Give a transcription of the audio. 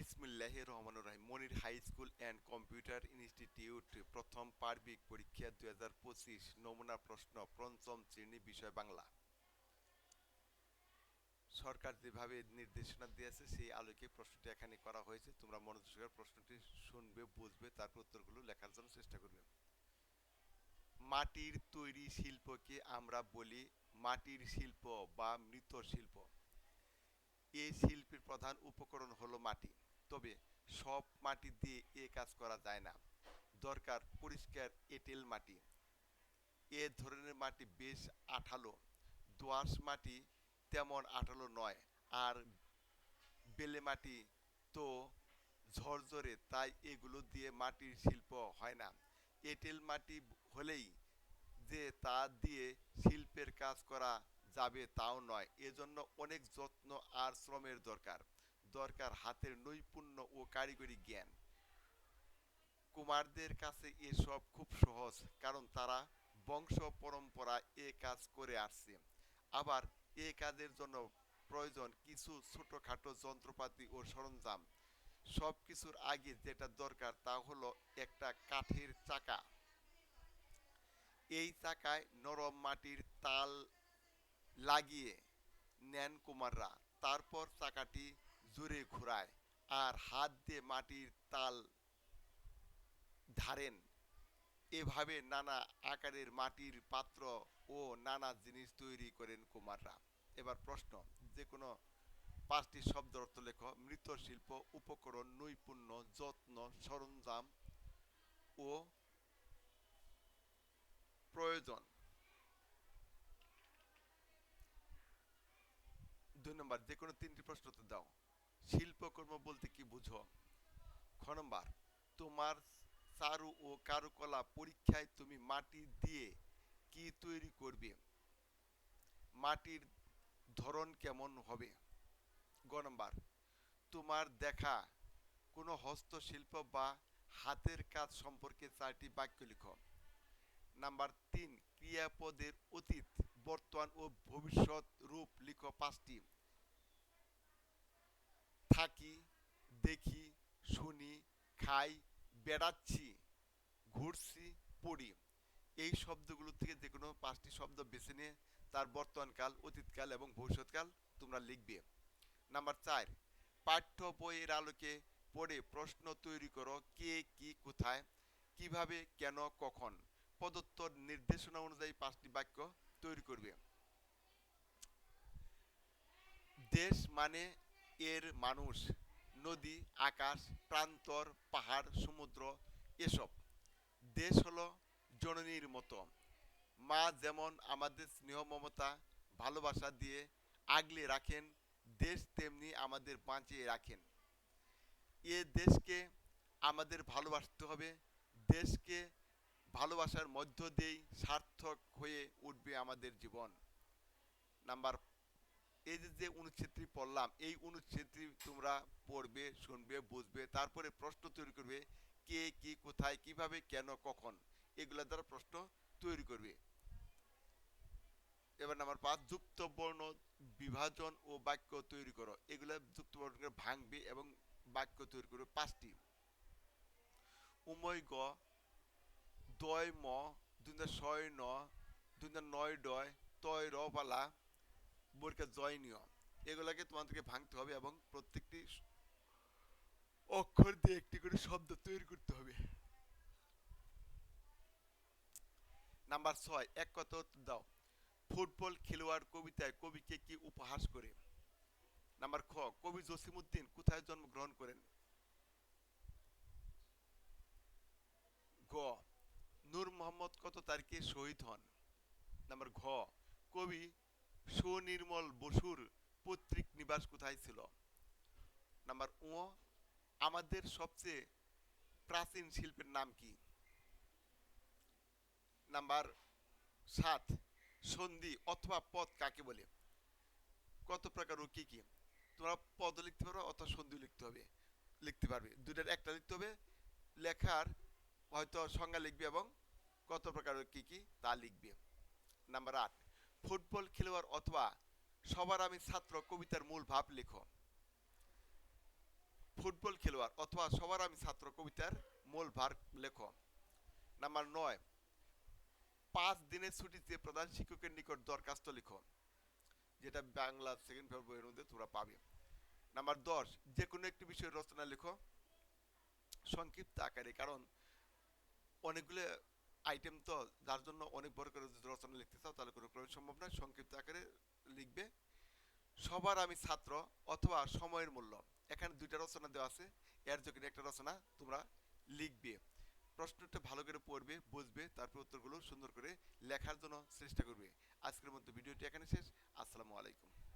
বিসমুল্লাহ রহমানুর রহিম, Monir high school and computer institute প্রথম পার্বিক পরীক্ষা দুই হাজার পঁচিশ, নমুনা প্রশ্ন, পঞ্চম শ্রেণি বিষয় বাংলা। সরকার যেভাবে নির্দেশনা দিয়েছে, সেই আলোকে প্রশ্নটি এখানে করা হয়েছে। তোমরা মনোযোগ প্রশ্নটি শুনবে, বুঝবে, তারপর উত্তরগুলো লেখার জন্য চেষ্টা করবে। মাটির তৈরি শিল্পকে আমরা বলি মাটির শিল্প বা মৃত শিল্প। এই শিল্পের প্রধান উপকরণ হলো মাটি। তবে সব মাটি দিয়ে এ কাজ করা যায় না। দরকার পরিষ্কার এঁটেল মাটি। এ ধরনের মাটি বেশ আঠালো। দোআঁশ মাটি তেমন আঠালো নয়। আর বেলে মাটি তো ঝরঝরে, তাই এগুলো দিয়ে মাটির শিল্প হয় না। এঁটেল মাটি হলেই যে তা দিয়ে শিল্পের কাজ করা যাবে তাও নয়। এজন্য অনেক যত্ন আর শ্রমের দরকার। দরকার হাতের নৈপুণ্য ও কারিগরি জ্ঞান। কুমারদের কাছে এসব খুব সহজ, কারণ তারা বংশ পরম্পরা এ কাজ করে আসছে। আবার এ কাজের জন্য প্রয়োজন কিছু ছোটখাটো যন্ত্রপাতি ও সরঞ্জাম। সব কিছুর আগে যেটা দরকার তা হলো একটা কাঠের চাকা। এই চাকায় নরম মাটির তাল লাগিয়ে নেন কুমাররা। তারপর চাকাটি জোরে ঘোরায় আর হাত দিয়ে মাটির তাল ধারেন। এভাবে নানা আকারের মাটির পাত্র ও নানা জিনিস তৈরি করেন কুমাররা। এবার প্রশ্ন যে কোনো পাঁচটি শব্দ অর্থ লেখ। মৃত শিল্প, উপকরণ, নৈপুণ্য, যত্ন, সরঞ্জাম ও প্রয়োজন। দুই নম্বর যে কোনো তিনটি প্রশ্ন উত্তর দাও। শিল্পকর্ম বলতে কি বুঝো? খ তোমার চারু ও কারুকলা পরীক্ষায় তুমি মাটি দিয়ে কি তৈরি করবে? মাটির ধরন কেমন হবে? গ নম্বর, তোমার দেখা কোনো হস্তশিল্প বা হাতের কাজ সম্পর্কে চারটি বাক্য লিখো। নাম্বার তিন, ক্রিয়াপদের অতীত, বর্তমান ও ভবিষ্যৎ রূপ লিখো পাঁচটি। থাকি, দেখি, শুনি, খাই, বেড়াচ্ছি, ঘুরছি, পড়ি। এই শব্দগুলো থেকে যে কোনো পাঁচটি শব্দ বেছে নিয়ে তার বর্তমানকাল অতীতকাল এবং ভবিষ্যৎকাল তোমরা লিখবে। নাম্বার চার, পাঠ্য বইয়ের আলোকে পড়ে প্রশ্ন তৈরি করো, কে, কি, কোথায়, কীভাবে, কেন, কখন। প্রদত্ত নির্দেশনা অনুযায়ী পাঁচটি বাক্য তৈরি করবে। দেশ মানে এর মানুষ, নদী, আকাশ, প্রান্তর, পাহাড়, সমুদ্র, এসব। দেশ হলো জননীর মতো। মা যেমন আমাদের স্নেহ, মমতা, ভালোবাসা দিয়ে আগলে রাখেন, দেশ তেমনি আমাদের বাঁচিয়ে রাখেন। এ দেশকে আমাদের ভালোবাসতে হবে। দেশকে ভালোবাসার মধ্য দিয়েই সার্থক হয়ে উঠবে আমাদের জীবন। নাম্বার এই যে যে অনুচ্ছেদটি পড়লাম, এই অনুচ্ছেদটি তোমরা পড়বে, শুনবে, বুঝবে, তারপরে প্রশ্ন তৈরি করবে, কে, কি, কোথায়, কীভাবে, কেন, কখন, এগুলা দ্বারা প্রশ্ন তৈরি করবে। এবার পাঁচ, যুক্ত বর্ণ বিভাজন ও বাক্য তৈরি করো। এগুলা যুক্ত বর্ণকে ভাঙবে এবং বাক্য তৈরি করবে পাঁচটি। উময় গ, দয় ম, দুই ছয় ন, দুই নয় ডয়, তয় র বোরকা জয়নীয় এগুলাকে তোমাদেরকে ভাঙতে হবে এবং প্রত্যেকটি অক্ষর দিয়ে একটি করে শব্দ তৈরি করতে হবে। নাম্বার ছয়, এক কথা দাও। ফুটবল খেলোয়াড় কবিতায় কবিকে কি উপহাস করে? নাম্বার খ, কবি জসিমুদ্দিন কোথায় জন্মগ্রহণ করেন? গ, নূর মোহাম্মদ কত তারিখে শহীদ হন? নাম্বার ঘ, কবি সুনির্মল বসুর পৈতৃক নিবাস কোথায় ছিল? নাম্বার ও আমাদের সবচেয়ে প্রাচীন শিল্পের নাম কি? নাম্বার সাত, সন্ধি অথবা পদ কাকে বলে? কত প্রকার ও কি কি? তোমরা পদ লিখতে পারো অথবা সন্ধি লিখতে হবে, লিখতে পারবে। দুটার একটা লিখতে হবে, লেখার হয়তো সংজ্ঞা লিখবে এবং কত প্রকার ও কি কি তা লিখবে। নাম্বার আট ফুটবল খেলোয়াড় অথবা সবার আমি ছাত্র কবিতার মূল ভাব লেখো। ফুটবল খেলোয়াড় অথবা সবার আমি ছাত্র কবিতার মূল ভার লেখো। নাম্বার নয়, পাঁচ দিনের ছুটিতে প্রধান শিক্ষকের নিকট দরখাস্ত লিখো, যেটা বাংলা সেকেন্ড বইয়ের মধ্যে তোমরা পাবে। নাম্বার দশ যে কোনো একটি বিষয়ের রচনা লেখো। সংক্ষিপ্ত আকারে, কারণ অনেকগুলো আইটেম তো যার জন্য অনেক বড় করে যদি রচনা লিখতে চাও, তাহলে কোনো ক্রমে সম্ভব নয়। সংক্ষিপ্ত আকারে লিখবে। সবার আমি ছাত্র অথবা সময়ের মূল্য। এখানে দুইটা রচনা দেওয়া আছে। এর যোগে একটা রচনা তোমরা লিখবে। প্রশ্নটা ভালো করে পড়বে, বুঝবে, তারপর উত্তরগুলো সুন্দর করে লেখার জন্য চেষ্টা করবে। আজকের মতো ভিডিওটি এখানে শেষ। আসসালামু আলাইকুম।